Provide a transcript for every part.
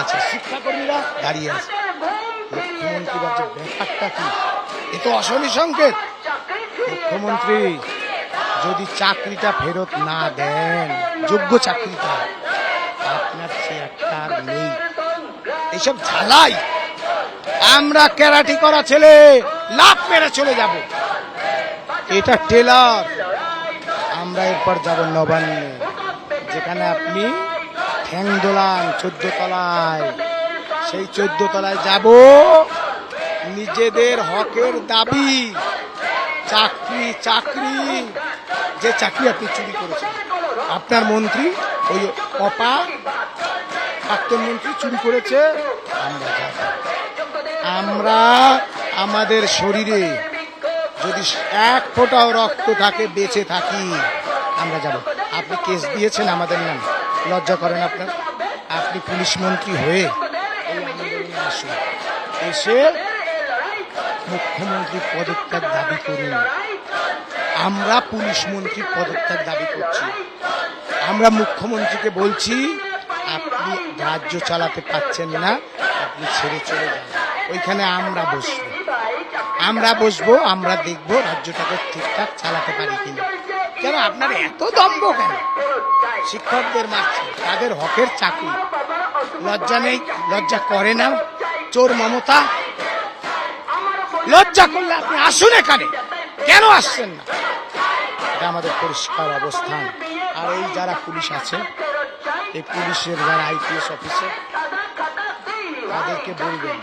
আছে। শিক্ষাকর্মীরা দাঁড়িয়ে আছে। মুখ্যমন্ত্রী ভাবছে ব্যাপারটা কি? এ তো অশনি সংকেত। মুখ্যমন্ত্রী, যদি চাকরিটা ফেরত না দেন, যোগ্য চাকরিটা আপনার চেয়ারটা নেই। এইসব ঝালাই। আমরা ক্যারাটি করা ছেলে লাভ মেরে চলে যাব। এটা টেলার। আমরা এরপর যাব নবান্নে। যেখানে আপনি ঠ্যাং দোলান চোদ্দ তলায়। সেই চোদ্দ তলায় যাব। নিজেদের হকের দাবি। চাকরি চাকরি। যে চাকরি আপনি চুরি করেছেন। আপনার মন্ত্রী, ওই অপা, প্রাক্তন মন্ত্রী চুরি করেছে। আমরা যাব। আমরা আমাদের শরীরে যদি এক ফোঁটাও রক্ত থাকে, বেঁচে থাকি, আমরা যাব। আপনি কেস দিয়েছেন আমাদের নাম। লজ্জা করেন আপনার। আপনি পুলিশ মন্ত্রী হয়ে আসুন। এসে মুখ্যমন্ত্রী পদত্যাগ দাবি করুন। আমরা পুলিশ মন্ত্রীর পদত্যাগ দাবি করছি। আমরা মুখ্যমন্ত্রীকে বলছি, আপনি রাজ্য চালাতে পাচ্ছেন না, আপনি ছেড়ে চলে যান। ওইখানে আমরা বসবো। আমরা বসবো, আমরা দেখব রাজ্যটাকে ঠিকঠাক চালাতে পারি কিনা। কেন আপনার এত দম্ভ কেন? শিক্ষকদের মারছে তাদের হকের চাকরি। লজ্জা নেই, লজ্জা করে না। চোর মমতা। লজ্জা করলে আপনি আসুন এখানে। কেন আসছেন না? এটা আমাদের পরিষ্কার অবস্থান। আর এই যারা পুলিশ আছে, এই পুলিশের যারা আইপিএস অফিসার, তাদেরকে বলবেন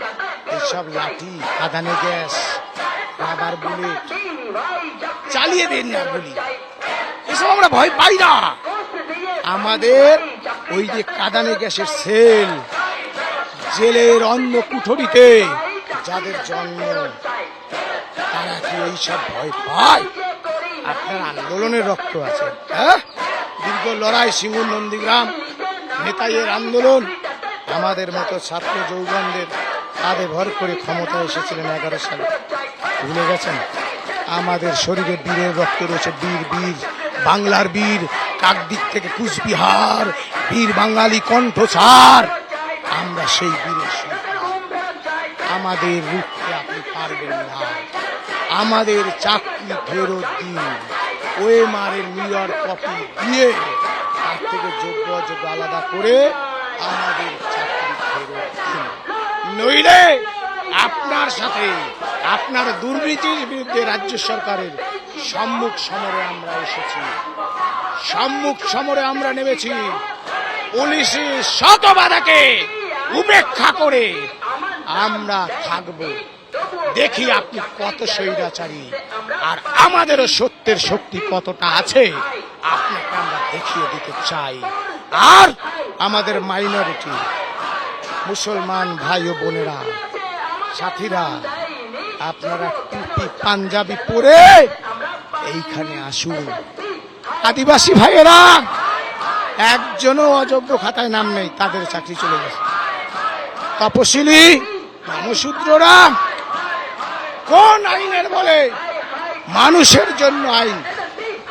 এইসব লাঠি কাদানে গ্যাস, রাবার বুলেট, চালিয়ে দিন না বলি এসব আমরা ভয় পাই না। আমাদের ওই যে কাদানে গ্যাসের সেল, জেলের অন্য কুঠরিতে যাদের জন্ম, তারা কি এইসব ভয় পায়? আপনার আন্দোলনের রক্ত আছে হ্যাঁ? দীর্ঘ লড়াই সিঙ্গুর নন্দীগ্রাম, নেতাইয়ের আন্দোলন, আমাদের মতো ছাত্র যৌবনদের কাঁধে ভর করে ক্ষমতা এসেছিলেন এগারো সালে। ভুলে গেছেন? আমাদের শরীরে বীরের রক্ত রয়েছে, বীর বীর। বাংলার বীর কাকদিক থেকে কুচবিহার, বীর বাঙালি কণ্ঠসার। আমরা সেই বীরের। আমাদের রুখতে আপনি পারবেন না। আমাদের চাকরি ফেরত দিন। ওয়েমারের মিরর কপি দিয়ে তার থেকে যোগ্য অযোগ্য আলাদা করে আমাদের চাকরি ফেরত দিন। নইলে আপনার সাথে, আপনার দুর্নীতির বিরুদ্ধে রাজ্য সরকারের সম্মুখ সমরে আমরা এসেছি। সম্মুখ সমরে আমরা নেমেছি পুলিশের শত বাধাকে উপেক্ষা করে আমরা থাকব। দেখি আপনি কত স্বৈরাচারী আর আমাদেরও সত্যের শক্তি কতটা আছে, আপনাকে আমরা দেখিয়ে দিতে চাই। আর আমাদের মাইনরিটি মুসলমান ভাই ও বোনেরা সাথীরা, আপনারা টুপি পাঞ্জাবি পরে এইখানে আসুন। আদিবাসী ভাইয়েরা, একজনও অযোগ্য খাতায় নাম নেই, তাদের চাকরি চলে গেছে। তপশিলি নামশূদ্ররা কোন আইনের বলে? মানুষের জন্য আইন।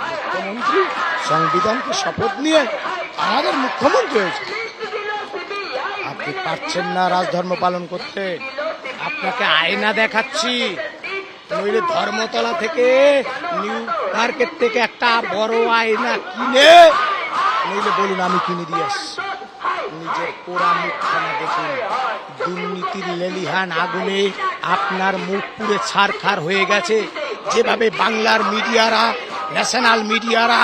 মুখ্যমন্ত্রী সংবিধানকে শপথ নিয়ে আমাদের মুখ্যমন্ত্রী হয়েছে। আপনি পারছেন না রাজধর্ম পালন করতে। আপনাকে আয়না দেখাচ্ছি। নইলে ধর্মতলা থেকে নিউ মার্কেট থেকে একটা বড় আয়না কিনে নইলে বলুন আমি কিনে দিয়ে আসছি। নিজের পোড়া মুখখানা দেখুন। দুর্নীতির লেলিহান আগুনে আপনার মুখ পুরে ছারখার হয়ে গেছে। যেভাবে বাংলার মিডিয়ারা, ন্যাশনাল মিডিয়ারা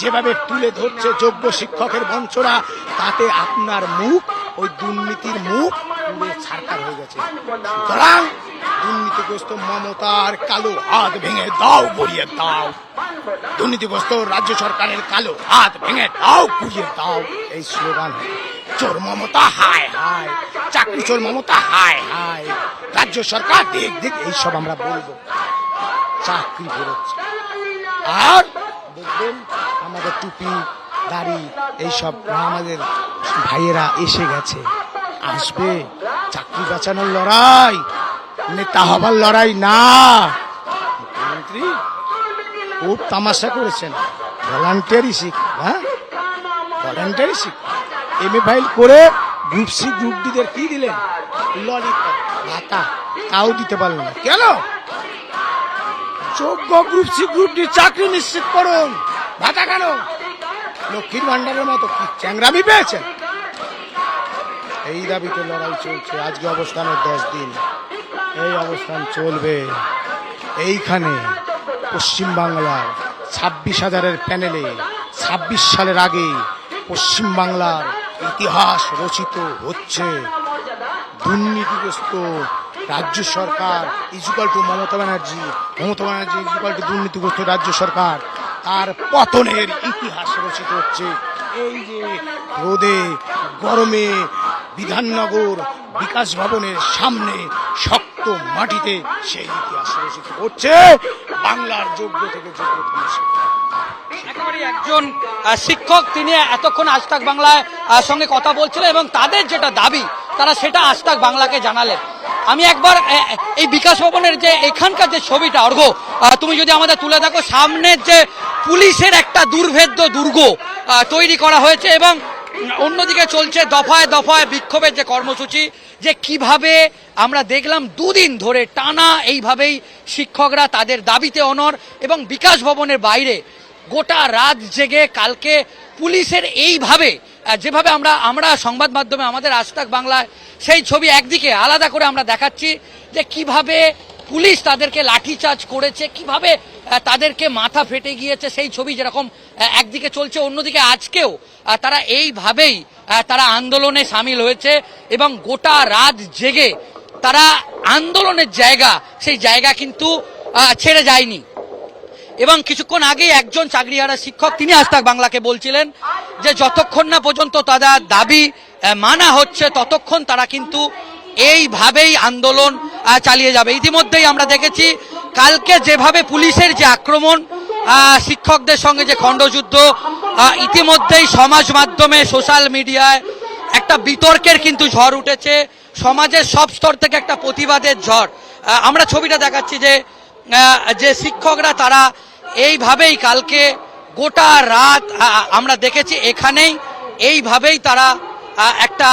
যেভাবে তুলে ধরছে যোগ্য শিক্ষকের বঞ্চনা, তাতে আপনার মুখ, ওই দুর্নীতির মুখ হয়ে গেছে। দুর্নীতিগ্রস্ত মমতার কালো হাত ভেঙে দাও গড়িয়ে দাও। দুর্নীতিগ্রস্ত রাজ্য সরকারের কালো হাত ভেঙে দাও, পুড়িয়ে দাও। এই স্লোগান, চোর মমতা, হায় হায়। চাকরি চোর মমতা, হায় হায়। রাজ্য সরকার দিক দিক এইসব আমরা বলব। চাকরি ফেরত। আর দেখবেন, আমাদের টুপি, দাড়ি, এইসব আমাদের ভাইয়েরা এসে গেছে। আসবে চাকরি বাঁচানোর লড়াই, নেতা হবার লড়াই না। মুখ্যমন্ত্রী, খুব তামাশা করেছেন। ভলান্টিয়ারি শিখ হ্যাঁ? ভলান্টিয়ারি শিখ। এম ফাইল করে গ্রুপ সি গ্রুপ ডিদের কি দিলেন? ললিপপ ভাতা, তাও দিতে পারলেন না। কেন? যোগ্য গ্রুপ সি গ্রুপ ডি চাকরি নিশ্চিত করুন। ভাতা কেন? লক্ষ্মীর ভান্ডারের মতো কি চ্যাংরামি পেয়েছেন? এই দাবিতে লড়াই চলছে। আজকে অবস্থানের দশ দিন। এই অবস্থান চলবে এইখানে পশ্চিমবাংলার ছাব্বিশ হাজারের প্যানেলে। ছাব্বিশ সালের আগে পশ্চিমবাংলার ইতিহাস রচিত হচ্ছে। দুর্নীতিগ্রস্ত রাজ্য সরকার equal to Mamata Banerjee. Mamata Banerjee equal to দুর্নীতিগ্রস্ত রাজ্য সরকার। তার পতনের ইতিহাস রচিত হচ্ছে। এই যে রোদে, গরমে বিধাননগর বিকাশ ভবনের সামনে শক্ত মাটিতে সেই ইতিহাস রচিত হচ্ছে। বাংলার যোগ্য থেকে যোগ্যতম একজন শিক্ষক, তিনি এতক্ষণ আজতাক বাংলায় সঙ্গে কথা বলছিলেন এবং তাদের যেটা দাবি, তারা সেটা আজতাক বাংলাকে জানালেন। আমি একবার এই বিকাশ ভবনের যে এখানকার যে ছবিটা, অর্ঘ তুমি যদি আমাদের তুলে দেখো, সামনের যে পুলিশের একটা দুর্ভেদ্য দুর্গ তৈরি করা হয়েছে এবং অন্যদিকে চলছে দফায় দফায় বিক্ষোভের যে কর্মসূচি, যে কীভাবে আমরা দেখলাম দুদিন ধরে টানা এইভাবেই শিক্ষকরা তাদের দাবিতে অনর এবং বিকাশ ভবনের বাইরে গোটা রাত জেগে কালকে পুলিশের এইভাবে যেভাবে আমরা আমরা সংবাদ মাধ্যমে আমাদের আজতাক বাংলায় সেই ছবি একদিকে আলাদা করে আমরা দেখাচ্ছি যে কীভাবে পুলিশ তাদেরকে লাঠিচার্জ করেছে। কীভাবে তাদেরকে মাথা ফেটে গিয়েছে সেই ছবি যেরকম একদিকে চলছে, অন্যদিকে আজকেও তারা এইভাবেই তারা আন্দোলনে সামিল হয়েছে এবং গোটা রাত জেগে তারা আন্দোলনের জায়গা, সেই জায়গা কিন্তু ছেড়ে যায়নি। এবং কিছুক্ষণ আগেই একজন চাকরিহারা শিক্ষক, তিনি আজতাক বাংলাকে বলছিলেন যে, যতক্ষণ না পর্যন্ত তাদের দাবি মানা হচ্ছে, ততক্ষণ তারা কিন্তু এইভাবেই আন্দোলন চালিয়ে যাবে। ইতিমধ্যেই আমরা দেখেছি, কালকে যেভাবে পুলিশের যে আক্রমণ শিক্ষকদের সঙ্গে যে খণ্ডযুদ্ধ ইতিমধ্যেই সমাজ মাধ্যমে, সোশ্যাল মিডিয়ায় একটা বিতর্কের কিন্তু ঝড় উঠেছে। সমাজের সব স্তর থেকে একটা প্রতিবাদের ঝড়। আমরা ছবিটা দেখাচ্ছি যে যে শিক্ষকরা তারা এইভাবেই কালকে গোটা রাত আমরা দেখেছি, এখানেই এইভাবেই তারা একটা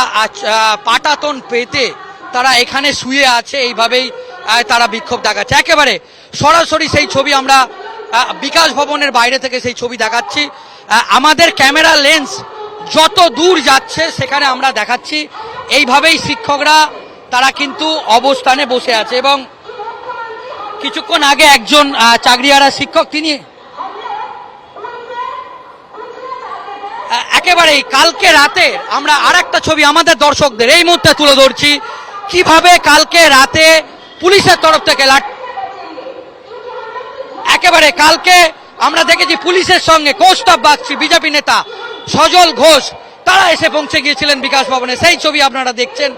পাটাতন পেতে তারা এখানে শুয়ে আছে এইভাবেই তারা বিক্ষোভ দেখাচ্ছে। একেবারে সরাসরি সেই ছবি আমরা বিকাশ ভবনের বাইরে থেকে সেই ছবি দেখাচ্ছি। আমাদের ক্যামেরা লেন্স যত দূর যাচ্ছে সেখানে আমরা দেখাচ্ছি। এইভাবেই শিক্ষকরা তারা কিন্তু অবস্থানে বসে আছে এবং কিছুক্ষণ আগে একজন আহ, চাকরিহারা শিক্ষক তিনি একেবারেই কালকে রাতে আমরা আর ছবি আমাদের দর্শকদের এই মুহূর্তে তুলে ধরছি। কীভাবে কালকে রাতে পুলিশের তরফ থেকে লাঠ একেবারে কালকে আমরা দেখেছি পুলিশের সঙ্গে কৌস্তব বাগচি বিজেপি নেতা সজল ঘোষ, তারা এসে পৌঁছে গিয়েছিলেন বিকাশ ভবনে। সেই ছবি আপনারা দেখছেন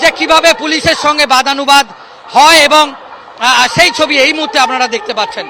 যে কীভাবে পুলিশের সঙ্গে বাদানুবাদ হয় এবং সেই ছবি এই মুহূর্তে আপনারা দেখতে পাচ্ছেন।